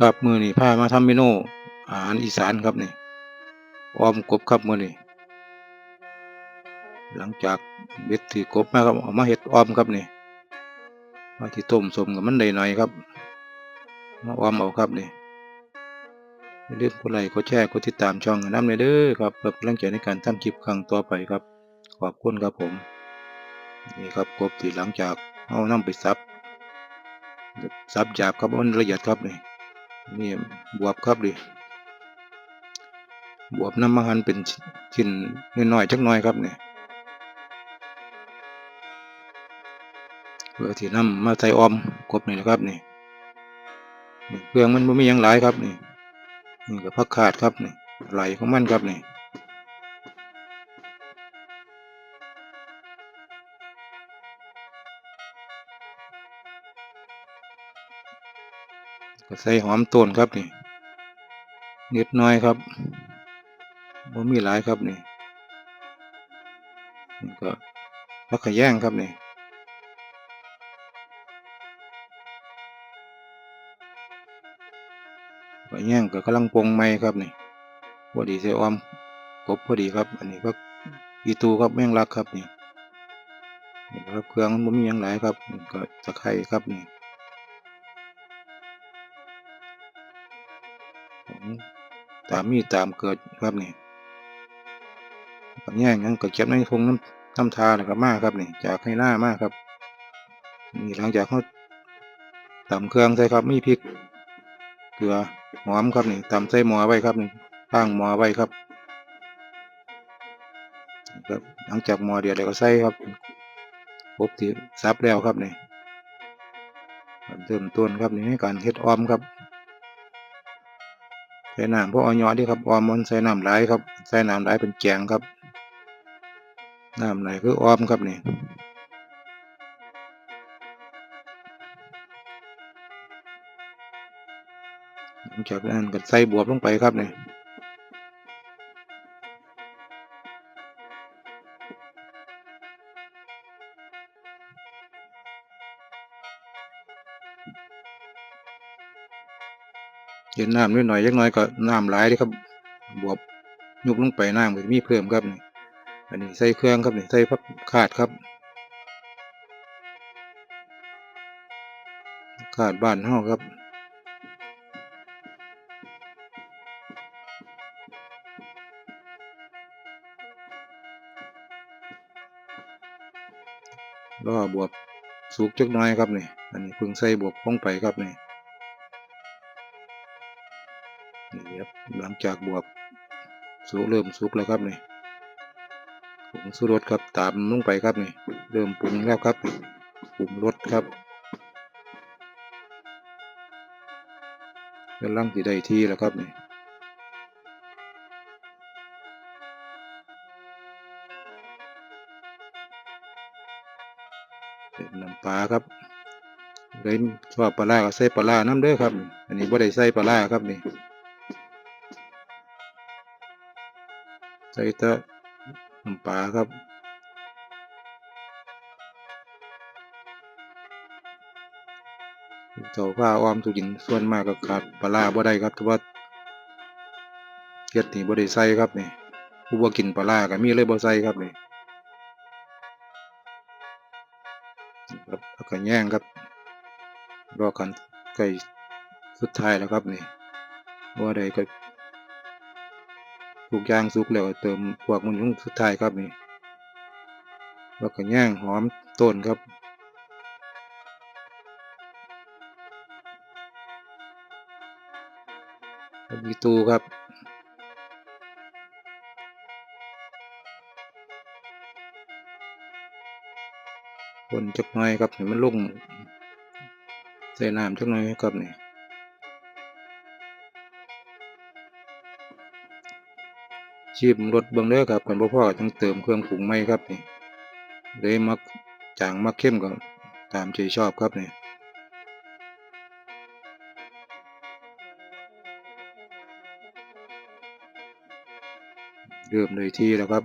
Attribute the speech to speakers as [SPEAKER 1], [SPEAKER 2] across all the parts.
[SPEAKER 1] ครับมือนี่พามาทำเมนูอาหารอีสานครับนี่ออมกบครับมือนี่หลังจากเบ็ดถือกบมาครับเอามาเห็ดออมครับนี่มาที่ต้มสมกับมันได้หน่อยครับมาออมเอาครับนี่อย่าลืมกดไลค์กดแชร์กดติดตามช่องน้ำเลยเด้อครับเพื่อเป็นกำลังใจในการทำคลิปครั้งต่อไปครับ ขอบคุณครับผมนี่ครับกบที่หลังจากเอาน้ำไปซับซับหยาบครับมันละเอียดครับนี่ นี่บวบครับดิบวบน้ำมันหันเป็นชิ้นน้อยๆจักน้อยครับเนี่ยเพื่อที่น้ำมาใส่ออมกบนี่นะครับนี่เครื่องมันไม่มียังหลายครับนี่นี่ก็พักขาดครับนี่ไหลของมันครับนี่ ก็ใส่หอมต้นครับนี่นิดน้อยครับบ่มีหลายครับนี่นี่ก็พักขย่งครับนี่ก็ย่งก็กำลังปรุงใหม่ครับนี่พอดีใส่ออมกบพอดีครับ อันนี้ก็อีตูครับแมงลักครับนี่นี่ครับเครื่องมันมีหยังหลายครับก็ตะไคร้ครับนี่ ตามมีตามเกิดครับนี่ปัญญาอย่งนั้นก็เก็บในทงน้ำน้ำทานะครับมากครับนี่จากให้หน้ามากครับนี่หลังจากเขาตำเครื่องใส่ครับมีพริกเกลือหอมครับนี่ตำใส่หม้อไว้ครับนี่ตั้งหม้อไว้ครับครับหลังจากหม้อเดือดแล้วก็ใส่ครับครบที่ซับแล้วครับนี่เริ่มต้นครับนี่ในการเฮ็ดออมครับ ใส่น้ำพวกออยอดีครับออมมันใส่น้ำไหลายครับใส่น้ำไหลายเป็นแกงครับน้ำไหลคือออมครับนี่หลังจากนั้นก็ใส่บวบลงไปครับนี่ เย็นน้ำนิดหน่อยยักน่อยก็น้ำหลายเด้ครับ บวบยุบลงไปน้ำก็จะมีเพิ่มครับนี่อันนี้ใส่เครื่องครับนี่ใส่พักขาดครับ ขาดบ้านเฮาครับรอบวบสุกจักน้อยครับนี่ อันนี้พิ่งใส่บวบลงไปครับนี่ หลังจากบวบสุกเริ่มสุกแล้วครับนี่ผงสุรสครับตามลงไปครับนี่เริ่มปรุงแล้วครับปรุงรสครับกำลังสิได้ที่แล้วครับนี่เป็นน้ำปลาครับเลยชอบปลาร้าก็ใส่ปลาร้าน้ำเด้อครับ อันนี้บ่ได้ใส่ปลาร้าครับนี่ ใส่แต่น้ำปลาครับเจ้าผ้าอ้อมทุกหญิงส่วนมากก็ขาดปลาร้าบ่ได้ครับแต่ว่าเฮ็ดนี่บ่ได้ใส่ครับนี่ผู้บ่กินปลาร้าก็มีเลยบ่ใส่ครับนี่ครับแล้วก็แย่งครับรอกันใกล้สุดท้ายแล้วครับนี่ว่าใดก็ ทุกอย่างสุกแล้วเติมพวกมันลงสุดท้ายครับนี่แล้วก็แย่งหอมต้นครับมีตูครับคนจักหน่อยครับให้มันลุ่งใส่น้ำจักหน่อยครับนี่ ชิมรสเบิ่งเด้อครับกันบ่พอต้องเติมเครื่องปรุงใหม่ครับนี่เลยมักจางมักเข้มก็ตามใจชอบครับนี่เริ่มเลยที่แล้วครับ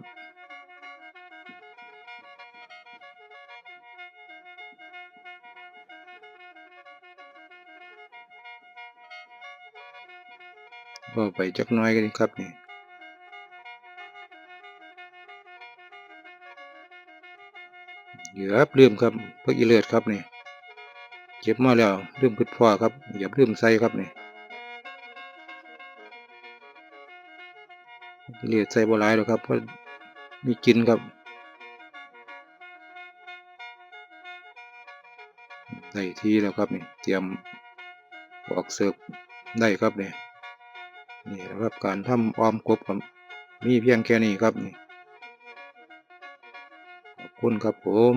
[SPEAKER 1] ก็ไปจักน้อยกันดีครับนี่ เหยือบลืมครับพวกอีเลือดครับนี่เก็บมาแล้วลืมพึดพ่อครับอย่าลืมใส่ครับนี่อีเลือดใส่บ่หลายหรอกครับเพราะมีกินครับได้ที่แล้วครับนี่เตรียมออกเสิร์ฟได้ครับนี่นี่แหละครับการทำออมกบครับมีเพียงแค่นี้ครับนี่ คุณครับผม